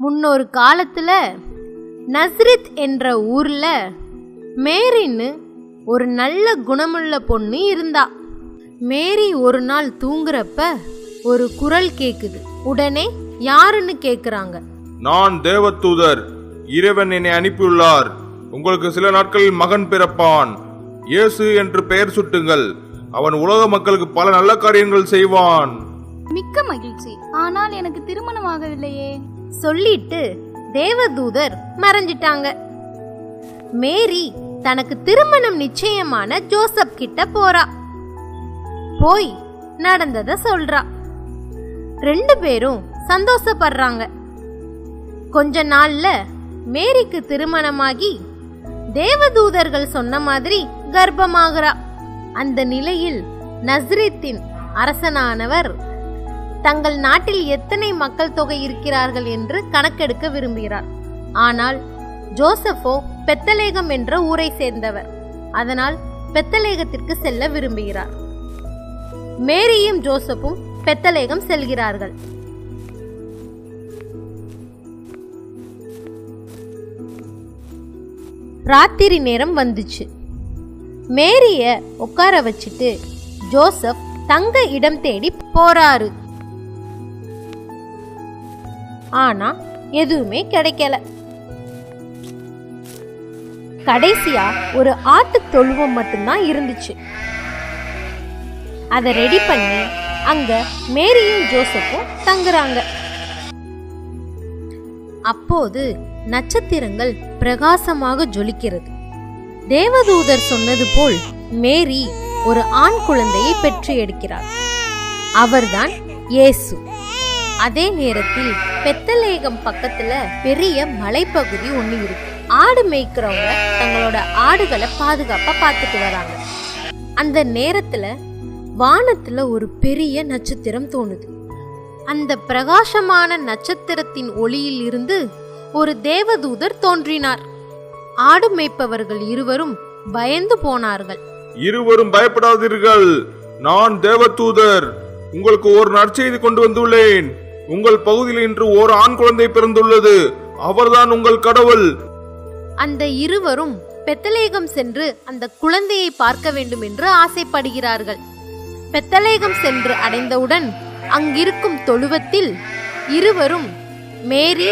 முன்னொரு காலத்துல நஸ்ரித் என்ற ஊர்ல மேரின்னு ஒரு நல்ல குணமுள்ள பொண்ணு இருந்தா. மேரி ஒரு நாள் தூங்குறப்ப ஒரு குரல் கேக்குது. உடனே யாருன்னு கேக்குறாங்க. நான் தேவதூதர் இறைவன் என்னை அனுப்பியுள்ளார். உங்களுக்கு சில நாட்களில் மகன் பிறப்பான். இயேசு என்று பெயர் சுட்டுங்கள். அவன் உலக மக்களுக்கு பல நல்ல காரியங்கள் செய்வான். மிக்க மகிழ்ச்சி. ஆனால் எனக்கு திருமணம் ஆகவில்லையே. சொல்லிட்டு தேவதூதர் மறைஞ்சிட்டாங்க. மேரி தனக்கு திருமணம் நிச்சயமான ஜோசப் கிட்ட போறா. போய் நடந்தத சொல்றா. ரெண்டு பேரும் சந்தோஷப்படுறாங்க. கொஞ்ச நாள்ல மேரிக்கு திருமணமாகி தேவதூதர்கள் சொன்ன மாதிரி கர்ப்பமாகிறா. அந்த நிலையில் நஸ்ரித்தின் அரசனானவர் தங்கள் நாட்டில் எத்தனை மக்கள் தொகை இருக்கிறார்கள் என்று கணக்கெடுக்க விரும்புகிறார். ஆனால் ஜோசப்போ பெத்தலேகம் என்ற ஊரை சேர்ந்தவர். அதனால் பெத்தலேகத்திற்கு செல்ல விரும்புகிறார். மேரியும் ஜோசப்பும் பெத்தலேகம் செல்கிறார்கள். ராத்திரி நேரம் வந்துச்சு. மேரிய உட்கார வச்சுட்டு ஜோசப் தங்க இடம் தேடி போறாரு. ஆனா எதுவுமே கிடைக்கல. கடைசியா ஒரு ஆத்து தொழுவம் மட்டும்தான் இருந்துச்சு. அதை ரெடி பண்ணி அங்க மேரியும் ஜோசப்பும் தங்குறாங்க. அப்போது நட்சத்திரங்கள் பிரகாசமாக ஜொலிக்கிறது. தேவதூதர் சொன்னது போல் மேரி ஒரு ஆண் குழந்தையை பெற்று எடுக்கிறார். அவர்தான் இயேசு. அதே நேரத்தில் பெத்தலேகம் பக்கத்துல பெரிய மலைப்பகுதி ஒண்ணு இருக்கு. ஆடு மேய்க்கிறவங்க தங்களோட ஆடுகளை பாதுகாப்பா பார்த்துட்டு வராங்க. அந்த நேரத்துல வானத்துல ஒரு பெரிய நட்சத்திரம் தோணுது. அந்த பிரகாசமான நட்சத்திரத்தின் ஒளியில் இருந்து ஒரு தேவதூதர் தோன்றினார். ஆடு மேய்ப்பவர்கள் இருவரும் பயந்து போனார்கள். இருவரும் பயப்படாதீர்கள். நான் தேவதூதர். உங்களுக்கு ஒரு நற்செய்தி கொண்டு வந்துள்ளேன். உங்கள் பகுதியில் இன்று ஓர் ஆண் குழந்தை பிறந்துள்ளது. அவர்தான் உங்கள் கடவுள். அந்த இருவரும் பெத்தலேகம் சென்று அந்த குழந்தையை பார்க்க வேண்டும் என்று ஆசைப்படுகிறார்கள். பெத்தலேகம் சென்று அடைந்தவுடன் அங்கிருக்கும் தொழுவத்தில் இருவரும் மேரி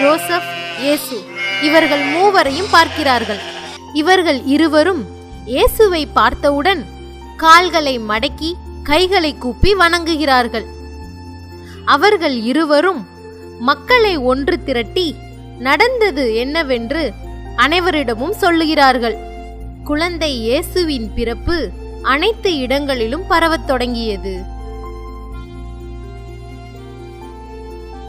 ஜோசப் இயேசு இவர்கள் மூவரையும் பார்க்கிறார்கள். இவர்கள் இருவரும் இயேசுவை பார்த்தவுடன் கால்களை மடக்கி கைகளை கூப்பி வணங்குகிறார்கள். அவர்கள் இருவரும் மக்களை ஒன்று திரட்டி நடந்தது என்னவென்று அனைவரிடமும் சொல்லுகிறார்கள். குழந்தை இயேசுவின் பிறப்பு அனைத்து இடங்களிலும் பரவத் தொடங்கியது.